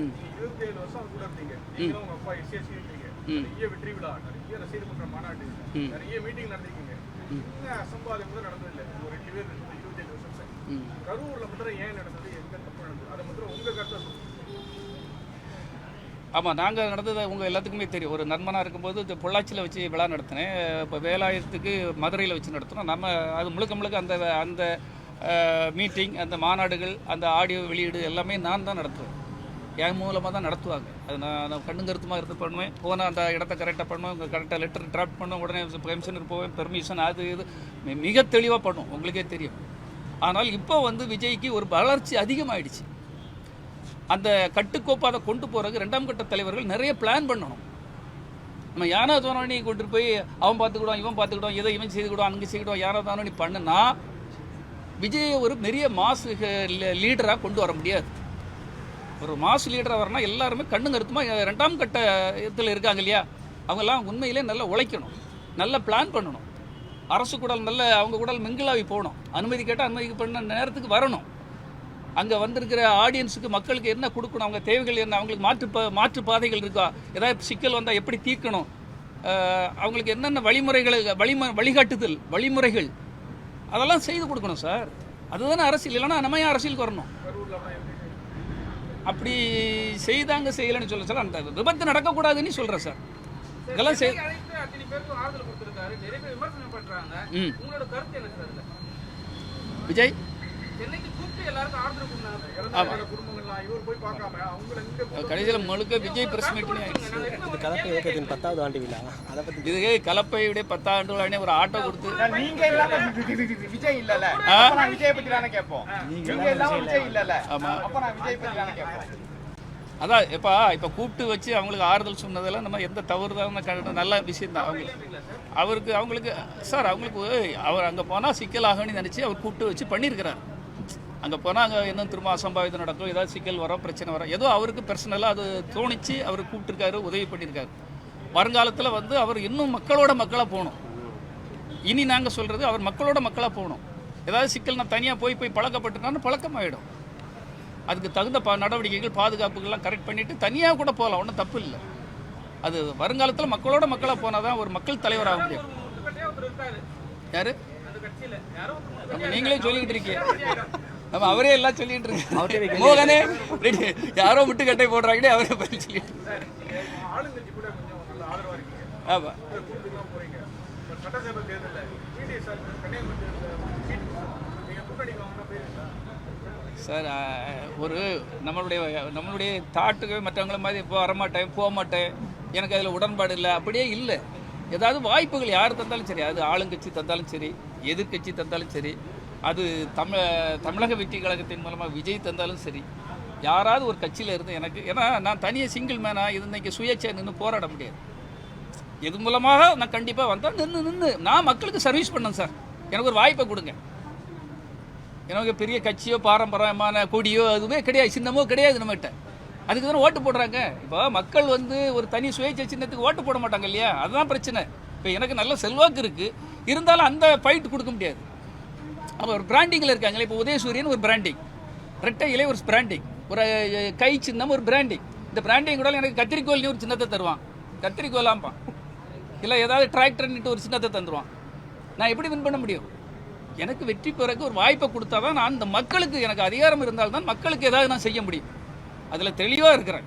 இருபத்தி ஏழு வருஷம் அவர் கூட இருந்தீங்க நீங்களும் உங்க அப்பா இருக்கீங்க. நிறைய வெற்றி விழா நிறைய ரசிகர் மன்ற மாநாடு. நிறைய மீட்டிங் நடந்திருக்கீங்க. இன்னும் அசம்பாதம் கூட நடந்ததில்லை. ஒரு ரெண்டு பேர் இருந்து இருபத்தி ஏழு வருஷம் சரி. கரூர்ல மட்டும் ஏன் நடந்தது? எங்க தப்பு நடந்தது? அதை மட்டும் உங்க கருத்தை சொல்லுங்க. ஆமாம் நாங்கள் நடந்தது உங்கள் எல்லாத்துக்குமே தெரியும். ஒரு நண்பனாக இருக்கும்போது இந்த பொள்ளாச்சியில் வச்சு விழா நடத்தினேன். இப்போ வேலாயுதத்துக்கு மதுரையில் வச்சு நடத்தினோம். நம்ம அது முழுக்க முழுக்க அந்த அந்த மீட்டிங் அந்த மாநாடுகள் அந்த ஆடியோ வெளியீடு எல்லாமே நான் தான் நடத்துவேன். என் மூலமாக தான் நடத்துவாங்க. அது நான் நான் கருத்துமாக இருந்து பண்ணுவேன். போனால் அந்த இடத்த கரெக்டாக பண்ணுவேன். கரெக்டாக லெட்டர் டிராஃப்ட் பண்ணுவேன். உடனே பெர்மிஷன் போவேன். பெர்மிஷன் அது இது. மிக தெளிவாக பண்ணும் உங்களுக்கே தெரியும். ஆனால் இப்போ வந்து விஜய்க்கு ஒரு வளர்ச்சி அதிகமாகிடுச்சு அந்த கட்டுக்கோப்பை அதை கொண்டு போகிறதுக்கு ரெண்டாம் கட்ட தலைவர்கள் நிறைய பிளான் பண்ணணும். நம்ம யாரோ தோணி கொண்டு போய் அவன் பார்த்துக்கிடுவான் இவன் பார்த்துக்கிடுவான் இதை இவன் செய்துக்கிடுவான் அங்கே செய்துக்கிடுவான் யாரோ தானோனி பண்ணுனா விஜயை ஒரு பெரிய மாஸ் லீடராக கொண்டு வர முடியாது. ஒரு மாஸ் லீடராக வரனா எல்லாருமே கண்ணு கருத்துமாக ரெண்டாம் கட்ட இதில் இருக்காங்க இல்லையா? அவங்கெல்லாம் உண்மையிலே நல்லா உழைக்கணும். நல்ல பிளான் பண்ணணும். அரசு கூடல் நல்ல அவங்க கூடல் மிங்கிளாகி போகணும். அனுமதி கேட்டால் அனுமதி பண்ண நேரத்துக்கு வரணும். அங்கே வந்திருக்கிற ஆடியன்ஸுக்கு மக்களுக்கு என்ன கொடுக்கணும்? அவங்க தேவைகள் என்ன? அவங்களுக்கு மாற்று பா மாற்று பாதைகள் இருக்கா? ஏதாவது சிக்கல் வந்தால் எப்படி தீர்க்கணும்? அவங்களுக்கு என்னென்ன வழிமுறைகளை வழிம வழிகாட்டுதல் வழிமுறைகள் அதெல்லாம் செய்து கொடுக்கணும் சார். அதுதானே அரசியல். இல்லைன்னா நம்ம ஏன் அரசியலுக்கு வரணும்? அப்படி செய்தாங்க செய்யலைன்னு சொல்ல சார் அந்த விபத்து நடக்கக்கூடாதுன்னு சொல்கிறேன் சார். இதெல்லாம் செய் விஜய்? கடைசியில் முழுக்க விஜய் பிரஸ் இது கலப்பு இயக்கத்தின் பத்தாவது ஆண்டு விழா. அதை பற்றி இதுக்கு கலப்பையுடைய பத்தாண்டு விழானே ஒரு ஆட்டோ கொடுத்து. நீங்க இல்லாம விஜய் இல்லல ஆ? அப்ப நான் விஜய் பத்தி தானே கேட்போம். நீங்க இல்லாம விஜய் இல்லல ஆமா. அப்ப நான் விஜய் பத்தி தானே கேட்போம். அதான் இப்போ இப்போ கூப்பிட்டு வச்சு அவங்களுக்கு ஆறுதல் சொன்னதெல்லாம் நம்ம எந்த தவறு தான் நல்ல விஷயம் தான் அவங்களுக்கு அவருக்கு அவங்களுக்கு சார் அவங்களுக்கு அவர் அங்கே போனால் சிக்கல் ஆகும்னு நினச்சி அவர் கூப்பிட்டு வச்சு பண்ணியிருக்கிறார். அங்கே போனால் அங்கே இன்னும் திரும்ப அசம்பாவிதம் நடக்கும்? ஏதாவது சிக்கல் வரும் பிரச்சனை வரும். ஏதோ அவருக்கு பர்சனலாக அது தோணிச்சு அவர் கூப்பிட்டுருக்காரு உதவி பண்ணியிருக்காரு. வருங்காலத்தில் வந்து அவர் இன்னும் மக்களோட மக்களாக போகணும். இனி நாங்கள் சொல்கிறது அவர் மக்களோட மக்களாக போகணும். ஏதாவது சிக்கல் நான் தனியாக போய் போய் பழக்கப்பட்டுட்டான்னு பழக்கமாயிடும். அதுக்கு தகுந்த ப நடவடிக்கைகள் பாதுகாப்புகள்லாம் கரெக்ட் பண்ணிவிட்டு தனியாக கூட போகலாம். ஒன்றும் தப்பு இல்லை. அது வருங்காலத்தில் மக்களோட மக்களாக போனால் தான் ஒரு மக்கள் தலைவராக முடியும். யார்? நம்ம நீங்களே சொல்லிக்கிட்டு இருக்கீங்க. நம்ம அவரே எல்லாம் சொல்லிட்டு இருக்கீங்க மோகனே யாரோ முட்டுக்கட்டை போடுறாங்கன்னே அவரே பதில் சொல்லிட்டு. சார் ஒரு நம்மளுடைய நம்மளுடைய தாட்டுக்கு மற்றவங்கள மாதிரி இப்போ வரமாட்டேன் போக மாட்டேன் எனக்கு அதில் உடன்பாடு இல்லை. அப்படியே இல்லை. ஏதாவது வாய்ப்புகள் யார் தந்தாலும் சரி. அது ஆளுங்கட்சி தந்தாலும் சரி எதிர்க்கட்சி தந்தாலும் சரி. அது தமிழ தமிழக வெற்றி கழகத்தின் மூலமாக விஜய் தந்தாலும் சரி யாராவது ஒரு கட்சியில் இருந்து எனக்கு ஏன்னா நான் தனியாக சிங்கிள் மேனாக இது இன்றைக்கி சுயேட்சை நின்று போராட முடியாது. இது மூலமாக நான் கண்டிப்பாக வந்தால் நின்று நின்று நான் மக்களுக்கு சர்வீஸ் பண்ணேன் சார் எனக்கு ஒரு வாய்ப்பை கொடுங்க. எனக்கு பெரிய கட்சியோ பாரம்பரியமான கொடியோ அதுவுமே கிடையாது. சின்னமோ கிடையாது நம்மகிட்ட. அதுக்கு தானே ஓட்டு போடுறாங்க. இப்போ மக்கள் வந்து ஒரு தனி சுயேட்சை சின்னத்துக்கு ஓட்டு போட மாட்டாங்க இல்லையா? அதுதான் பிரச்சனை. இப்போ எனக்கு நல்ல செல்வாக்கு இருக்குது இருந்தாலும் அந்த ஃபைட் கொடுக்க முடியாது. அப்போ ஒரு பிராண்டிங்கில் இருக்காங்களே இப்போ உதயசூரியன் ஒரு பிராண்டிங் ரெட்டை இலை ஒரு பிராண்டிங் ஒரு கை சின்னம் ஒரு பிராண்டிங் இந்த பிராண்டிங் கூட எனக்கு கத்திரிக்கோல்னு ஒரு சின்னத்தை தருவான். கத்திரிக்கோலாம்பான் இல்லை ஏதாவது டிராக்டர்னுட்டு ஒரு சின்னத்தை தந்துடுவான் நான் எப்படி வின் பண்ண முடியும்? எனக்கு வெற்றி பெறக்கு ஒரு வாய்ப்பை கொடுத்தா தான் நான் அந்த மக்களுக்கு எனக்கு அதிகாரம் இருந்தால்தான் மக்களுக்கு ஏதாவது நான் செய்ய முடியும். அதில் தெளிவாக இருக்கிறேன்.